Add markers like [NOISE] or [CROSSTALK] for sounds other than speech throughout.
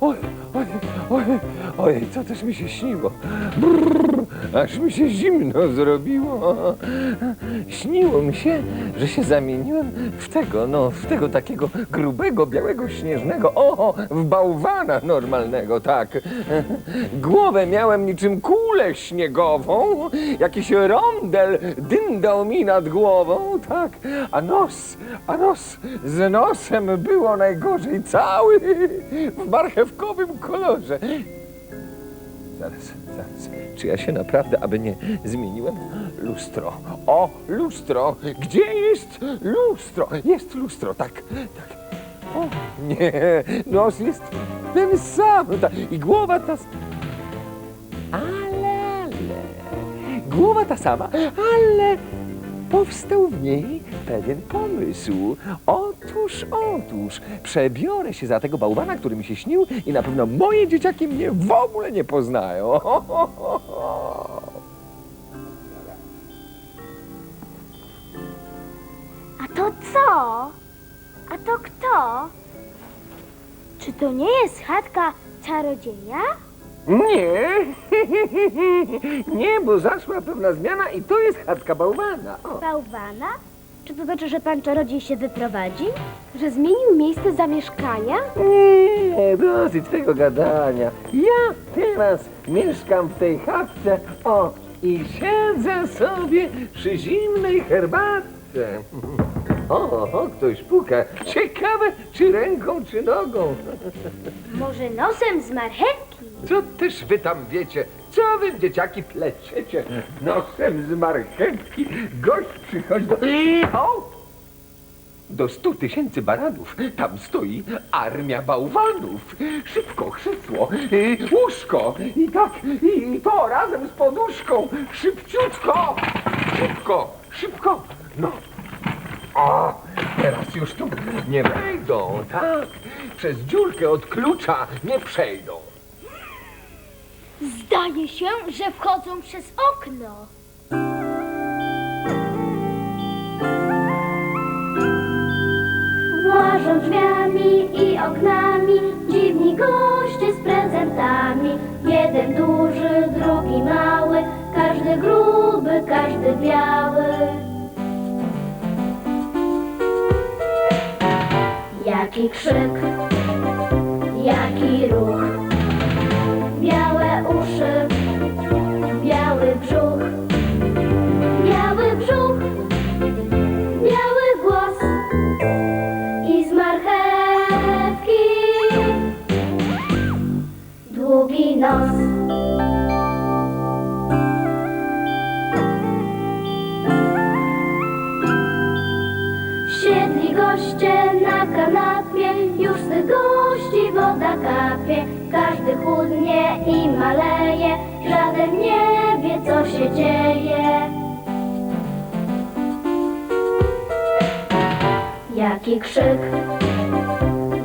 Oj, oj, oj, oj, co też mi się śniło? Brrr, aż mi się zimno zrobiło. Śniło mi się, że się zamieniłem w tego, no, w tego takiego grubego, białego, śnieżnego, o, w bałwana normalnego, tak. Głowę miałem niczym kulę śniegową, jakiś rondel dyndał mi nad głową, tak, a nos, a nos, z nosem było najgorzej, cały w marchewkowym kolorze. Zaraz, zaraz. Czy ja się naprawdę, aby nie zmieniłem? Lustro. O, lustro. Gdzie jest lustro? Jest lustro, tak, tak. O, nie, nos jest ten sam. Ta, I głowa ta... Ale, ale. Głowa ta sama, ale powstał w niej pewien pomysł. Otóż, otóż, przebiorę się za tego bałwana, który mi się śnił i na pewno moje dzieciaki mnie w ogóle nie poznają. [LAUGHS] A to co? A to kto? Czy to nie jest chatka czarodzieja? Nie, [LAUGHS] nie, bo zaszła pewna zmiana i to jest chatka bałwana. O. Bałwana? Czy to znaczy, że pan czarodziej się wyprowadzi? Że zmienił miejsce zamieszkania? Nie, dosyć tego gadania. Ja teraz mieszkam w tej chatce, o, i siedzę sobie przy zimnej herbatce. [LAUGHS] O, o, ktoś puka. Ciekawe, czy ręką, czy nogą. [LAUGHS] Może nosem z marchewki? Co też wy tam wiecie? Co wy, dzieciaki, pleciecie nosem z marchewki? Gość przychodzi do... O! Do stu tysięcy baranów. Tam stoi armia bałwanów. Szybko, krzesło, y, łóżko i tak, i, i to razem z poduszką. Szybciutko, szybko, szybko. No. O, teraz już tu nie wejdą, tak. Przez dziurkę od klucza nie przejdą. Zdaje się, że wchodzą przez okno. Włażą drzwiami i oknami dziwni goście z prezentami. Jeden duży, drugi mały, każdy gruby, każdy biały. Jaki krzyk, jaki ruch, maleje, żaden nie wie co się dzieje. Jaki krzyk,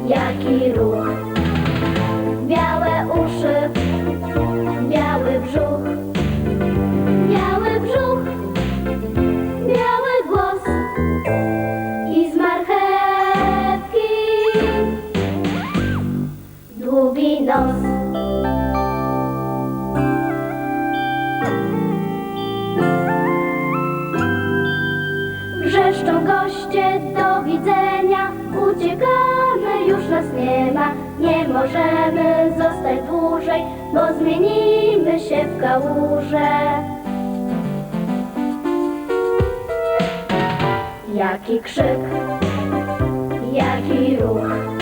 jaki ruch, zostać dłużej, bo zmienimy się w kałuże. Jaki krzyk, jaki ruch,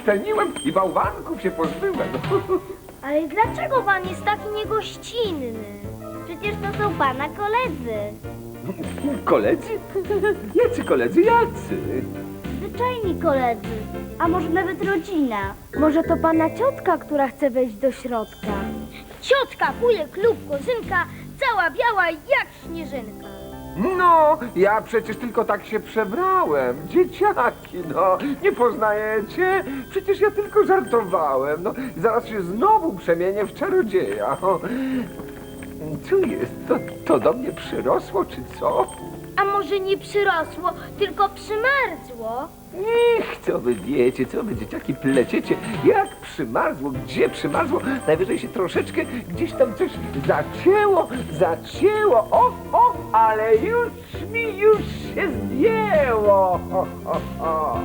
okno uszczelniłem i bałwanków się pozbyłem. [LAUGHS] Ale dlaczego pan jest taki niegościnny? Przecież to są pana koledzy. Koledzy? Jacy koledzy, jacy? zwyczajni koledzy, a może nawet rodzina. Może to pana ciotka, która chce wejść do środka? Ciotka, wujek lub kuzynka, cała biała jak śnieżynka. No, ja przecież tylko tak się przebrałem. Dzieciaki, no, nie poznajecie? Przecież ja tylko żartowałem. No, zaraz się znowu przemienię w czarodzieja. Co jest? To, to do mnie przyrosło, czy co? Może nie przyrosło, tylko przymarzło? Niech, co wy wiecie, co wy dzieciaki pleciecie, jak przymarzło, gdzie przymarzło, najwyżej się troszeczkę gdzieś tam coś zacięło, zacięło, o, o, ale już mi, już się zdjęło, ho, ho, ho.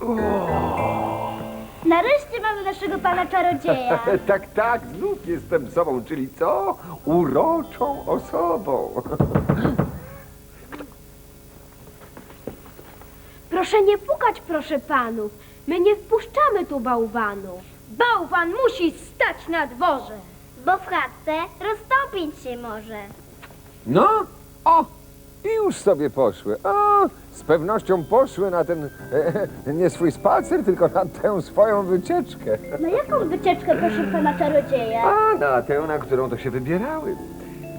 O, Nareszcie mamy naszego pana czarodzieja. [LAUGHS] tak, tak, znów jestem sobą, czyli co? Uroczą osobą. [LAUGHS] Proszę nie pukać, proszę panów. My nie wpuszczamy tu bałwanów. Bałwan musi stać na dworze. Bo w chatce roztopić się może. No, o, i już sobie poszły. O, z pewnością poszły na ten e, nie swój spacer, tylko na tę swoją wycieczkę. Na jaką wycieczkę proszę pana czarodzieja? A na tę, na którą to się wybierały.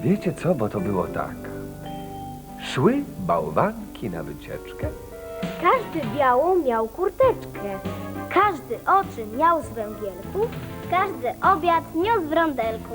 Wiecie co, bo to było tak. Szły bałwanki na wycieczkę. Każdy białą miał kurteczkę. Każdy oczy miał z węgielków. Każdy obiad niósł w rondelku.